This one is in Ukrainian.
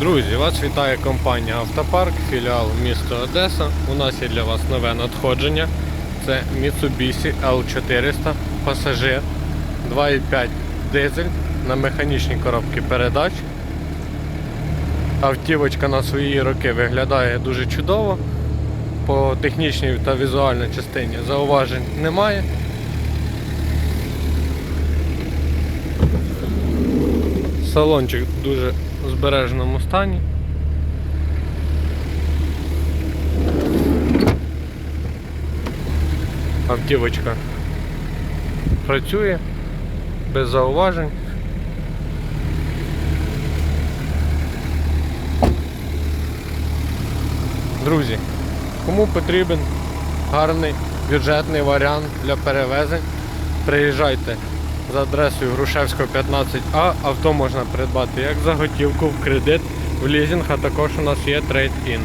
Друзі, вас вітає компанія Автопарк, філіал місто Одеса. У нас є для вас нове надходження. Це Mitsubishi L400 пасажир 2.5 дизель на механічній коробці передач. Автівочка на свої роки виглядає дуже чудово. По технічній та візуальній частині зауважень немає. Салончик в дуже збереженому стані. Автівочка працює без зауважень. Друзі, кому потрібен гарний бюджетний варіант для перевезень, приїжджайте за адресою Грушевського 15А. Авто можна придбати як за готівку, в кредит, в лізинг, а також у нас є трейд-ін.